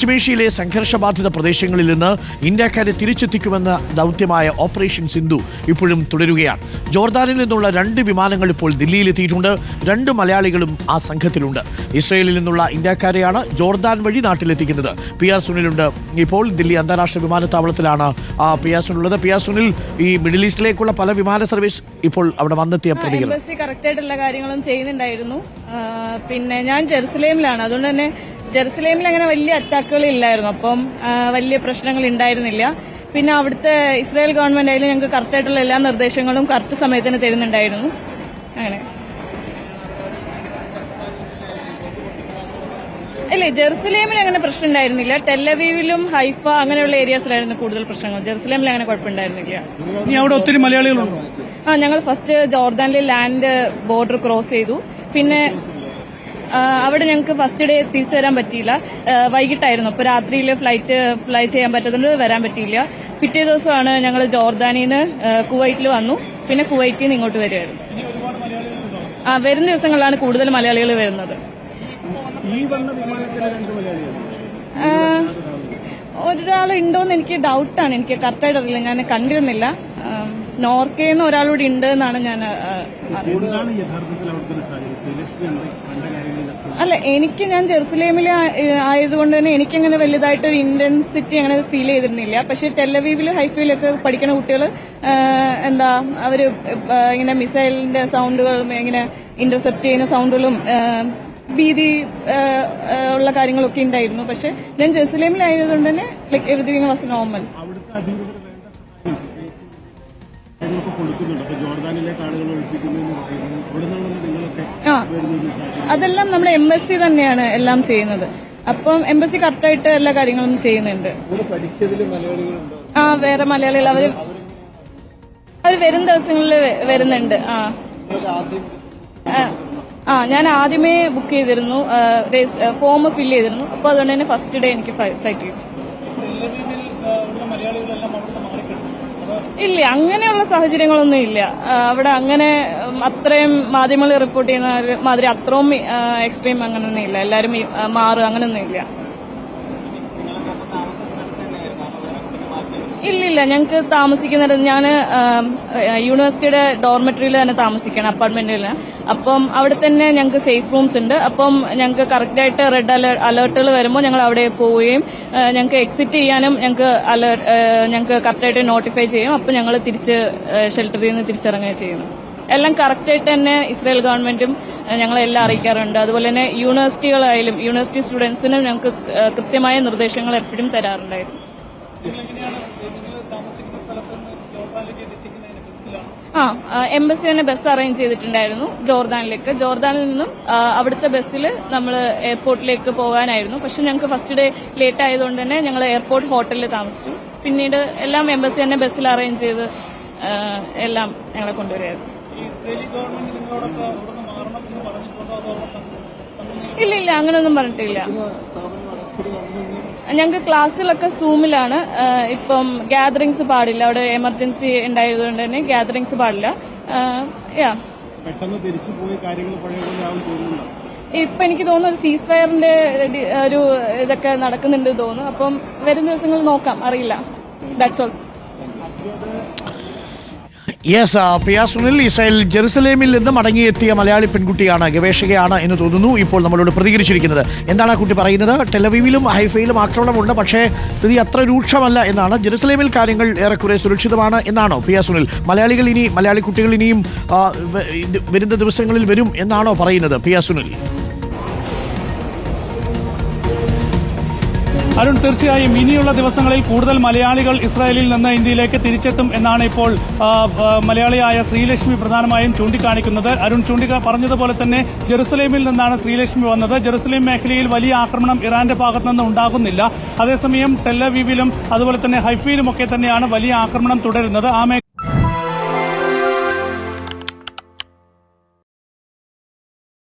പശ്ചിമേഷ്യയിലെ സംഘർഷബാധിത പ്രദേശങ്ങളിൽ നിന്ന് ഇന്ത്യക്കാരെ തിരിച്ചെത്തിക്കുമെന്ന ദൗത്യമായ ഓപ്പറേഷൻ സിന്ധു ഇപ്പോഴും തുടരുകയാണ്. ജോർദാനിൽ നിന്നുള്ള രണ്ട് വിമാനങ്ങൾ ഇപ്പോൾ ദില്ലിയിലെത്തിയിട്ടുണ്ട്. രണ്ട് മലയാളികളും ആ സംഘത്തിലുണ്ട്. ഇസ്രയേലിൽ നിന്നുള്ള ഇന്ത്യക്കാരെയാണ് ജോർദാൻ വഴി നാട്ടിലെത്തിക്കുന്നത്. P R സുനിലുണ്ട്. ഇപ്പോൾ ദില്ലി അന്താരാഷ്ട്ര വിമാനത്താവളത്തിലാണ് ആ പി ആർ സുനിലുള്ളത്. പി ആർ സുനിൽ ഈ മിഡിൽ ഈസ്റ്റിലേക്കുള്ള പല വിമാന സർവീസ് ഇപ്പോൾ അവിടെ വന്നെത്തിയ പ്രതികരണം എംബസി കറക്റ്റ് ആയിട്ടുള്ള കാര്യങ്ങളും ചെയ്യുന്നുണ്ടായിരുന്നു. പിന്നെ ഞാൻ ജെറുസലേമിലാണ്. അതുകൊണ്ട് തന്നെ ജെറുസലേമിൽ അങ്ങനെ വലിയ അറ്റാക്കുകൾ ഇല്ലായിരുന്നു അപ്പം വലിയ പ്രശ്നങ്ങൾ ഉണ്ടായിരുന്നില്ല പിന്നെ അവിടുത്തെ ഇസ്രായേൽ ഗവൺമെന്റ് ആയാലും ഞങ്ങൾക്ക് കറക്റ്റ് ആയിട്ടുള്ള എല്ലാ നിർദ്ദേശങ്ങളും കറക്റ്റ് സമയത്തിന് തരുന്നുണ്ടായിരുന്നു. അങ്ങനെ. ഇല്ല ജെറുസലേമിൽ അങ്ങനെ പ്രശ്നം ഉണ്ടായിരുന്നില്ല ടെല്ലവീവിലും ഹൈഫ അങ്ങനെയുള്ള ഏരിയാസിലായിരുന്നു കൂടുതൽ പ്രശ്നങ്ങൾ. ജെറുസലേമിൽ അങ്ങനെ കുഴപ്പമുണ്ടായിരുന്നില്ല അവിടെ ഒത്തിരി മലയാളികളുണ്ടോ? ആ ഞങ്ങൾ ഫസ്റ്റ് ജോർദാനിലെ ലാൻഡ് ബോർഡർ ക്രോസ് ചെയ്തു. പിന്നെ അവിടെ ഞങ്ങൾക്ക് ഫസ്റ്റ് ഡേ തിരിച്ചു വരാൻ പറ്റിയില്ല. വൈകിട്ടായിരുന്നു. അപ്പോൾ രാത്രിയിൽ ഫ്ലൈറ്റ് ഫ്ലൈ ചെയ്യാൻ പറ്റുന്നുണ്ട് വരാൻ പറ്റിയില്ല. പിറ്റേ ദിവസമാണ് ഞങ്ങൾ ജോർദാനിൽ നിന്ന് കുവൈറ്റിൽ വന്നു. പിന്നെ കുവൈറ്റിൽ നിന്ന് ഇങ്ങോട്ട് വരുമായിരുന്നു ആ വരുന്ന ദിവസങ്ങളിലാണ് കൂടുതൽ മലയാളികൾ വരുന്നത്. ഒരാൾ ഉണ്ടോന്ന് എനിക്ക് ഡൗട്ടാണ് എനിക്ക് കറക്റ്റായിട്ട് അറിയില്ല. ഞാൻ കണ്ടിരുന്നില്ല. നോർക്കേന്ന് നോർക്കയിൽ നിന്ന് ഒരാളൂടെ ഉണ്ട് എന്നാണ് ഞാൻ അല്ല എനിക്ക് ഞാൻ ജെറുസലേമിൽ ആയതുകൊണ്ട് തന്നെ എനിക്ക് അങ്ങനെ വലുതായിട്ട് ഒരു ഇന്റൻസിറ്റി അങ്ങനെ ഫീൽ ചെയ്തിരുന്നില്ല പക്ഷെ ടെലവീവിൽ ഹൈഫയിലൊക്കെ പഠിക്കുന്ന കുട്ടികൾ എന്താ അവർ ഇങ്ങനെ മിസൈലിന്റെ സൗണ്ടുകളും ഇങ്ങനെ ഇന്റർസെപ്റ്റ് ചെയ്യുന്ന സൗണ്ടുകളും ഭീതി ഉള്ള കാര്യങ്ങളൊക്കെ ഉണ്ടായിരുന്നു. പക്ഷെ ഞാൻ ജെറുസലേമിൽ ആയതുകൊണ്ട് തന്നെ ലൈക്ക് എവറിങ് വാസ് നോർമൽ ജോർദാനിലേക്ക് ആളുകൾ ആ. അതെല്ലാം നമ്മുടെ എം എസ് സി തന്നെയാണ് എല്ലാം ചെയ്യുന്നത്. അപ്പം എംബസി കറക്റ്റായിട്ട് എല്ലാ കാര്യങ്ങളും ചെയ്യുന്നുണ്ട്. ആ വേറെ മലയാളികൾ അവർ അവർ വരും ദിവസങ്ങളിൽ വരുന്നുണ്ട്. ആ. ആ, ആ ഞാൻ ആദ്യമേ ബുക്ക് ചെയ്തിരുന്നു. ഫോം ഫില്ല് ചെയ്തിരുന്നു. അപ്പോൾ അതുകൊണ്ട് തന്നെ ഫസ്റ്റ് ഡേ എനിക്ക് ഫ്ലൈറ്റ് കിട്ടി. ഇല്ല അങ്ങനെയുള്ള സാഹചര്യങ്ങളൊന്നും ഇല്ല. അവിടെ അങ്ങനെ അത്രയും മാധ്യമങ്ങൾ റിപ്പോർട്ട് ചെയ്യുന്ന മാതിരി അത്രയും എക്സ്ട്രീം അങ്ങനെയൊന്നും ഇല്ല. എല്ലാവരും മാറുക അങ്ങനെയൊന്നും ഇല്ല. ഇല്ലില്ല ഞങ്ങൾക്ക് താമസിക്കുന്നത് ഞാൻ യൂണിവേഴ്സിറ്റിയുടെ ഡോർമെറ്ററിയിൽ തന്നെ താമസിക്കണം അപ്പാർട്ട്മെന്റിൽ. അപ്പം അവിടെ തന്നെ ഞങ്ങൾക്ക് സേഫ് റൂംസ് ഉണ്ട്. അപ്പം ഞങ്ങൾക്ക് കറക്റ്റായിട്ട് റെഡ് അലേർട്ടുകൾ വരുമ്പോൾ ഞങ്ങൾ അവിടെ പോവുകയും ഞങ്ങൾക്ക് എക്സിറ്റ് ചെയ്യാനും ഞങ്ങൾക്ക് അലേർട്ട് ഞങ്ങൾക്ക് കറക്റ്റായിട്ട് നോട്ടിഫൈ ചെയ്യും. അപ്പം ഞങ്ങൾ തിരിച്ച് ഷെൽട്ടറിൽ നിന്ന് തിരിച്ചിറങ്ങുകയും ചെയ്യുന്നു എല്ലാം കറക്റ്റായിട്ട് തന്നെ ഇസ്രായേൽ ഗവൺമെന്റും ഞങ്ങളെല്ലാം അറിയിക്കാറുണ്ട്. അതുപോലെ തന്നെ യൂണിവേഴ്സിറ്റികളായാലും യൂണിവേഴ്സിറ്റി സ്റ്റുഡൻസിനും ഞങ്ങൾക്ക് കൃത്യമായ നിർദ്ദേശങ്ങൾ എപ്പോഴും തരാറുണ്ടായിരുന്നു. ആ എംബസി തന്നെ ബസ് അറേഞ്ച് ചെയ്തിട്ടുണ്ടായിരുന്നു ജോർദാനിലേക്ക്. ജോർദാനിൽ നിന്നും അവിടുത്തെ ബസ്സിൽ നമ്മൾ എയർപോർട്ടിലേക്ക് പോകാനായിരുന്നു. പക്ഷെ ഞങ്ങൾക്ക് ഫസ്റ്റ് ഡേ ലേറ്റ് ആയതുകൊണ്ട് തന്നെ ഞങ്ങൾ എയർപോർട്ട് ഹോട്ടലിൽ താമസിച്ചു. പിന്നീട് എല്ലാം എംബസി തന്നെ ബസ്സിൽ അറേഞ്ച് ചെയ്ത് എല്ലാം ഞങ്ങളെ കൊണ്ടുവരികയായിരുന്നു ഇല്ല ഇല്ല അങ്ങനെയൊന്നും പറഞ്ഞിട്ടില്ല. ഞങ്ങൾക്ക് ക്ലാസ്സിലൊക്കെ സൂമിലാണ് ഇപ്പം ഗ്യാതറിങ്സ് പാടില്ല. അവിടെ എമർജൻസി ഉണ്ടായതുകൊണ്ട് തന്നെ ഗ്യാതറിങ്സ് പാടില്ല. യാ പെട്ടെന്ന് തിരിച്ചു പോയി കാര്യങ്ങൾ പഴയ പോലെ ആവും തോന്നുന്നുണ്ടോ? ഇപ്പൊ എനിക്ക് തോന്നുന്നു സീസ് ഫയറിന്റെ ഒരു ഇതൊക്കെ നടക്കുന്നുണ്ട് തോന്നുന്നു. അപ്പം വരും ദിവസങ്ങൾ നോക്കാം. അറിയില്ല. That's all yes P R Sunil Israel ജെറുസലേമിൽ നിന്ന് മടങ്ങിയെത്തിയ മലയാളി പെൺകുട്ടിയാണ് ഗവേഷകയാണ് എന്ന് തോന്നുന്നു. ഇപ്പോൾ നമ്മളോട് പ്രതികരിച്ചിരിക്കുന്നത്. എന്താണ് ആ കുട്ടി പറയുന്നത്? ടെലവീവിലും ഹൈഫയിലും ആക്രമണമുണ്ട് പക്ഷേ സ്ഥിതി അത്ര രൂക്ഷമല്ല എന്നാണ്. ജെറുസലേമിൽ കാര്യങ്ങൾ ഏറെക്കുറെ സുരക്ഷിതമാണ് എന്നാണോ പി ആർ സുനിൽ മലയാളികൾ ഇനി മലയാളി കുട്ടികൾ ഇനിയും വരുന്ന ദിവസങ്ങളിൽ വരും എന്നാണോ പറയുന്നത് പി ആർ സുനിൽ അരുൺ തീർച്ചയായും ഇനിയുള്ള ദിവസങ്ങളിൽ കൂടുതൽ മലയാളികൾ ഇസ്രായേലിൽ നിന്ന് ഇന്ത്യയിലേക്ക് തിരിച്ചെത്തും എന്നാണ് ഇപ്പോൾ മലയാളിയായ ശ്രീലക്ഷ്മി പ്രധാനമായും ചൂണ്ടിക്കാണിക്കുന്നത്. അരുൺ ചൂണ്ടിക്ക പറഞ്ഞതുപോലെ തന്നെ ജെറുസലേമിൽ നിന്നാണ് ശ്രീലക്ഷ്മി വന്നത്. ജെറുസലേം മേഖലയിൽ വലിയ ആക്രമണം ഇറാന്റെ ഭാഗത്തു നിന്ന് ഉണ്ടാകുന്നില്ല. അതേസമയം ടെല്ലവീവിലും അതുപോലെ തന്നെ ഹൈഫയിലുമൊക്കെ തന്നെയാണ് വലിയ ആക്രമണം തുടരുന്നത്. ആ